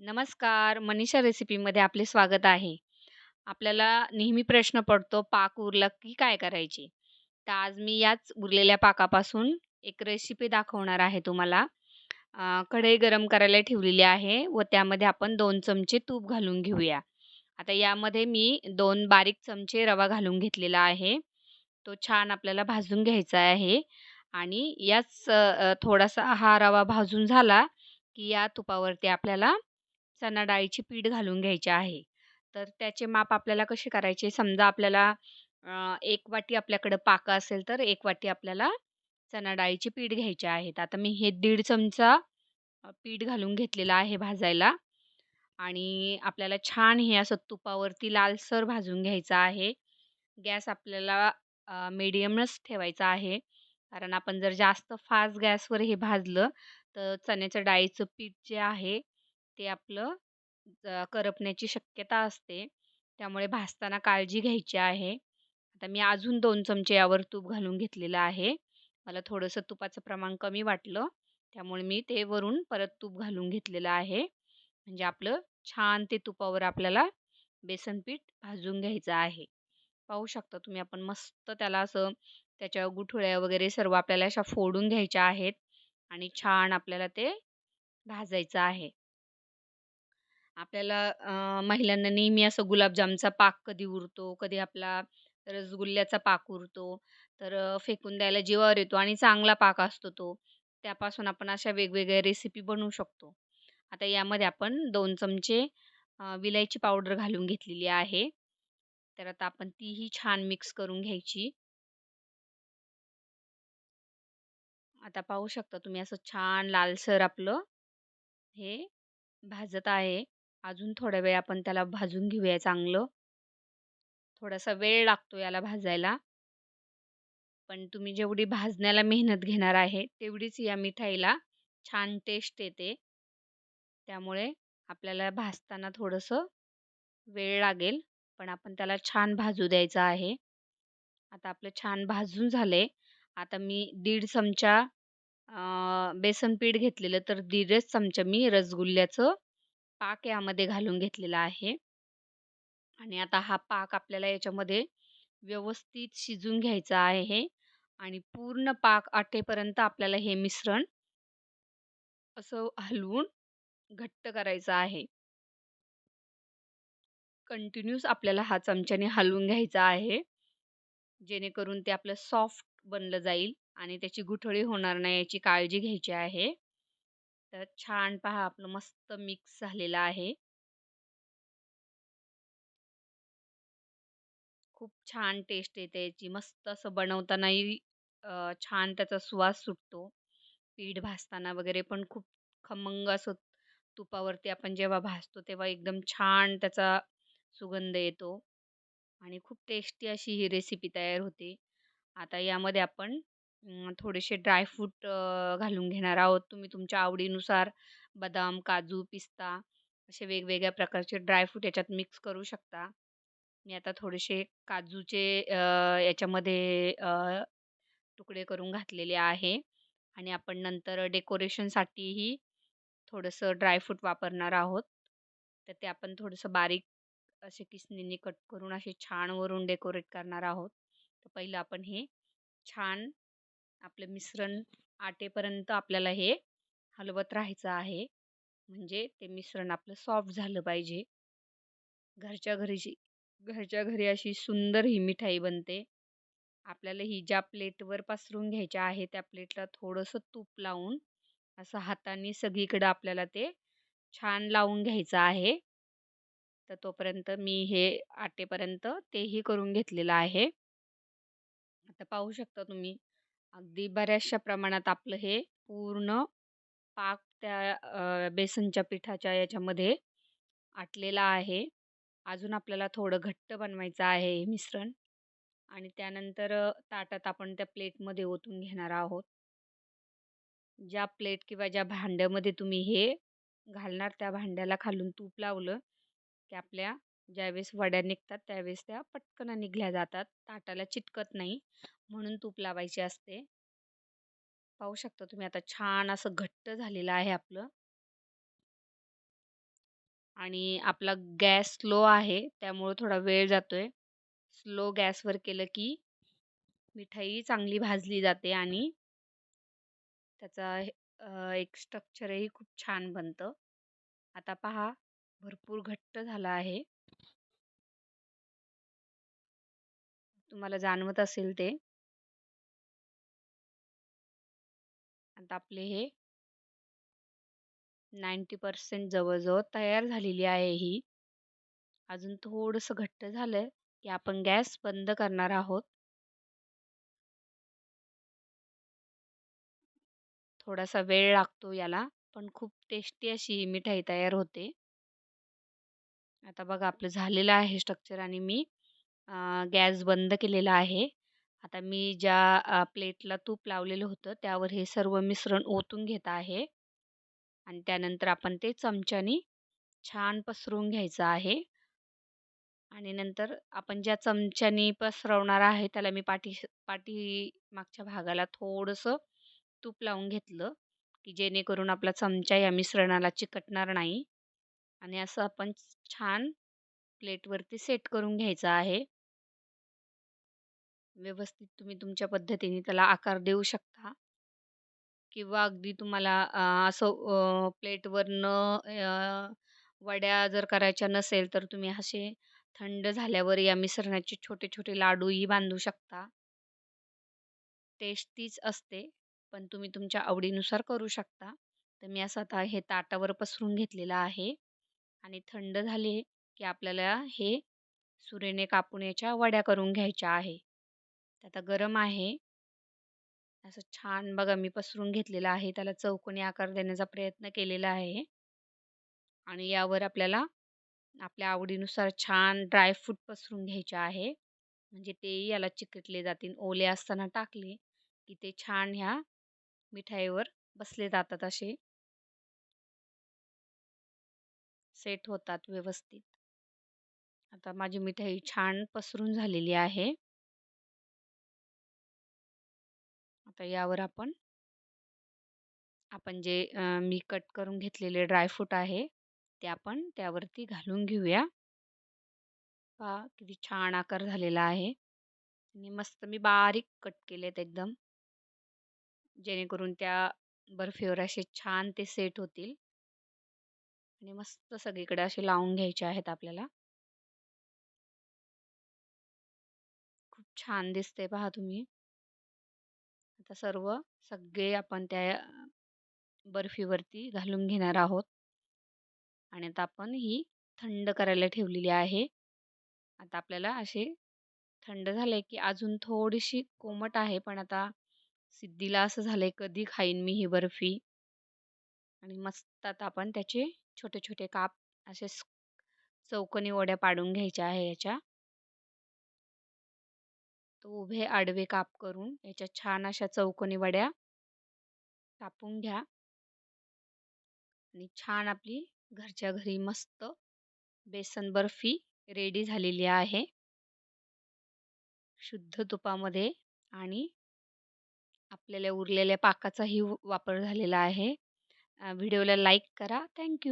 नमस्कार, मनीषा रेसिपीमध्ये आपले स्वागत आहे. आपल्याला नेहमी प्रश्न पडतो, पाक उरला की काय करायचे? तर आज मी याच उरलेल्या पाकापासून एक रेसिपी दाखवणार आहे तुम्हाला. कढई गरम करायला ठेवलेली आहे व त्यामध्ये आपण दोन चमचे तूप घालून घेऊया. आता यामध्ये मी दोन बारीक चमचे रवा घालून घेतलेला आहे. तो छान आपल्याला भाजून घ्यायचा आहे आणि याच थोडासा हा रवा भाजून झाला, की या तुपावरती आपल्याला चणा डाळीची पीठ घालून घ्यायची आहे. तर त्याचे माप आपल्याला कसे करायचे? समजा आपल्याला अ, 1 वाटी आपल्याकडं पाकं असेल, तर एक वाटी आपल्याला चणा डाळीचे पीठ घ्यायचे आहेत. आता मी हे दीड चमचा अ, पीठ घालून घेतलेलं आहे भाजायला आणि आपल्याला छान हे असं तुपावरती लालसर भाजून घ्यायचं आहे. गॅस आपल्याला मिडियमच मीडियमच ठेवायचा आहे. कारण आपण जर जास्त फास्ट गॅसवर हे भाजलं, तर चण्याच्या डाळीचं पीठ जे आहे, ते आपलं करपण्याची शक्यता असते. त्यामुळे भाजताना काळजी घ्यायची आहे. आता मी अजून दोन चमचे यावर तूप घालून घेतलेलं आहे. मला थोडंसं तुपाचं प्रमाण कमी वाटलं, त्यामुळे मी ते वरून परत तूप घालून घेतलेलं आहे. म्हणजे आपलं छान ते तुपावर आपल्याला बेसन पीठ भाजून घ्यायचं आहे. पाहू शकता तुम्ही आपण मस्त त्याला असं त्याच्या गुठळ्या वगैरे सर्व आपल्याला अशा फोडून घ्यायच्या आहेत आणि छान आपल्याला ते भाजायचं आहे. आपल्याला अ, महिलांना नेहमी असं गुलाबजामचा पाक कधी उरतो, कधी आपला रसगुल्ल्याचा पाक उरतो, तर अ, फेकून द्यायला जीवावर येतो आणि चांगला पाक असतो तो. त्यापासून आपण अशा वेगवेगळ्या रेसिपी बनवू शकतो. आता यामध्ये आपण 2 चमचे अ, विलायची पावडर घालून घेतलेली आहे. तर आता आपण तीही छान मिक्स करून घ्यायची. आता पाहू शकता तुम्ही असं छान लालसर आपलं हे भाजत आहे. अजून थोडा वेळ आपण त्याला भाजून घेऊया चांगलं. थोडासा वेळ लागतो याला भाजायला. पण तुम्ही जेवढी भाजण्याला मेहनत घेणार आहे, तेवढीच या मिठाईला छान टेस्ट येते. त्यामुळे आपल्याला भाजताना थोडंसं वेळ लागेल, पण आपण त्याला छान भाजू द्यायचं आहे. आता आपलं छान भाजून झालंय. आता मी दीड चमचा बेसन पीठ घेतलेलं, तर दीडच चमचा मी रसगुल्ल्याचं पाक यामध्ये घालून घेतलेला आहे. आणि आता हा पाक आपल्याला याच्यामध्ये व्यवस्थित शिजून घ्यायचा आहे आणि पूर्ण पाक आटेपर्यंत आपल्याला हे मिश्रण असं हलवून घट्ट करायचं आहे. कंटिन्यूस आपल्याला हा चमच्याने हलवून घ्यायचा आहे. जेणेकरून ते आपलं सॉफ्ट बनलं जाईल आणि त्याची गुठळी होणार नाही याची काळजी घ्यायची आहे. तर छान पहा आपलं मस्त मिक्स झालेलं आहे. खूप छान टेस्ट येते याची. मस्त असं बनवतानाही छान त्याचा सुवास सुटतो. पीठ भाजताना वगैरे पण खूप खमंग असं तुपावरती आपण जेव्हा भाजतो तेव्हा एकदम छान त्याचा सुगंध येतो आणि खूप टेस्टी अशी ही रेसिपी तयार होते. आता यामध्ये आपण अं, थोडेसे ड्रायफ्रूट अ, घालून घेणार आहोत. तुम्ही तुमच्या आवडीनुसार बदाम, काजू, पिस्ता असे वेगवेगळ्या प्रकारचे ड्रायफ्रूट याच्यात मिक्स करू शकता. मी आता थोडेसे काजूचे अ, याच्यामध्ये अ, तुकडे करून घातलेले आहे आणि आपण नंतर डेकोरेशनसाठीही थोडंसं ड्रायफ्रूट वापरणार आहोत. तर ते आपण थोडंसं बारीक असे किसनीने कट करून असे छान वरून डेकोरेट करणार आहोत. तर पहिलं आपण हे छान आपलं मिश्रण आटेपर्यंत आपल्याला हे हलवत राहायचं आहे. म्हणजे ते मिश्रण आपलं सॉफ्ट झालं पाहिजे. घरच्या घरीची घरच्या घरी अशी सुंदर ही मिठाई बनते. आपल्याला ही ज्या प्लेटवर पसरून घ्यायच्या आहे, त्या प्लेटला थोडंसं तूप लावून असं हाताने सगळीकडं आपल्याला ते छान लावून घ्यायचं आहे. तर तोपर्यंत मी हे आटेपर्यंत तेही करून घेतलेलं आहे. आता पाहू शकता तुम्ही अगदी बऱ्याचशा प्रमाणात आपलं हे पूर्ण पाक त्या बेसनच्या पिठाच्या याच्यामध्ये आटलेला आहे. अजून आपल्याला थोडं घट्ट बनवायचं आहे हे मिश्रण आणि त्यानंतर ताटात आपण त्या प्लेटमध्ये ओतून घेणार आहोत. ज्या प्लेट किंवा ज्या भांड्यामध्ये तुम्ही हे घालणार त्या भांड्याला खालून तूप लावलं, की आपल्या ज्यावेळेस वड्या निघतात त्यावेळेस त्या पटकन निघल्या जातात. ताटाला चिटकत नाही म्हणून तूप लावायचे असते. पाहू शकता तुम्ही आता छान असं घट्ट झालेलं आहे आपलं. आणि आपला गॅस स्लो आहे त्यामुळं थोडा वेळ जातोय स्लो गॅसवर केलं की मिठाई चांगली भाजली जाते आणि त्याचा एक स्ट्रक्चरही खूप छान बनतं आता पहा भरपूर घट्ट झाला आहे. तुम्हाला जाणवत असेल ते. आता आपले हे नाईंटी पर्सेंट जवळजवळ तयार झालेली आहे ही. अजून थोडंसं घट्ट झालं की आपण गॅस बंद करणार आहोत. थोडासा वेळ लागतो याला पण खूप टेस्टी अशी मिठाई तयार होते. आता बघा आपलं झालेलं आहे स्ट्रक्चर आणि मी गॅस बंद केलेला आहे. आता मी ज्या प्लेटला तूप लावलेलं होतं त्यावर हे सर्व मिश्रण ओतून घेत आहे. आणि त्यानंतर आपण ते चमच्यानी छान पसरवून घ्यायचं आहे. आणि नंतर आपण ज्या चमच्यानी पसरवणार आहे त्याला मी पाठी पाठी मागच्या भागाला थोडंसं तूप लावून घेतलं की जेणेकरून आपला चमचा या मिश्रणाला चिकटणार नाही. आणि असं आपण छान प्लेटवरती सेट करून घ्यायचं आहे. व्यवस्थित तुम्ही तुमच्या पद्धतीने त्याला आकार देऊ शकता. किंवा अगदी तुम्हाला असं प्लेटवर न वड्या जर करायच्या नसेल तर तुम्ही असे थंड झाल्यावर या मिश्रणाचे छोटे छोटे लाडूही बांधू शकता. टेस्ट तीच असते पण तुम्ही तुमच्या आवडीनुसार करू शकता. तर मी असं आता हे ताटावर पसरून घेतलेलं आहे. आणि थंड झाले की आपल्याला हे सुरेने कापून याच्या वड्या करून घ्यायच्या आहे. आता गरम आहे. असं छान बघा मी पसरून घेतलेलं आहे. त्याला चौकोनी आकार देण्याचा प्रयत्न केलेला आहे. आणि यावर आपल्याला आपल्या आवडीनुसार छान ड्रायफ्रूट पसरून घ्यायचे आहे. म्हणजे तेही याला चिकटले जातील. ओले असताना टाकले की ते छान ह्या मिठाईवर बसले जातात असे. सेट होतात व्यवस्थित. आता माझी मिठाई छान पसरून झालेली आहे. आता यावर आपण आपण जे मी कट करून घेतलेले ड्रायफ्रूट आहे ते आपण त्यावरती घालून घेऊया. पहा किती छान आकार झालेला आहे. आणि मस्त मी बारीक कट केलेत एकदम. जेणेकरून त्या बर्फीवर असे छान ते सेट होतील. आणि मस्त सगळीकडे असे लावून घ्यायचे आहेत आपल्याला. खूप छान दिसते पहा तुम्ही. आता सर्व सगळे आपण त्या बर्फीवरती घालून घेणार आहोत. आणि आता आपण ही थंड करायला ठेवलेली आहे. आता आपल्याला असे थंड झाले की अजून थोडीशी कोमट आहे पण आता सिद्धीला असं झालं आहे कधी खाईन मी ही बर्फी? आणि मस्त आता आपण त्याचे छोटे छोटे काप असे चौकोनी वड्या पाडून घ्यायच्या आहे याच्या. तो उभे आडवे काप करून याच्या छान अशा चौकोनी वड्या कापून घ्या. आणि छान आपली घरच्या घरी मस्त बेसन बर्फी रेडी झालेली आहे. शुद्ध तुपामध्ये आणि आपल्याला उरलेल्या पाकाचाही वापर झालेला आहे. व्हिडिओला लाईक करा. थँक्यू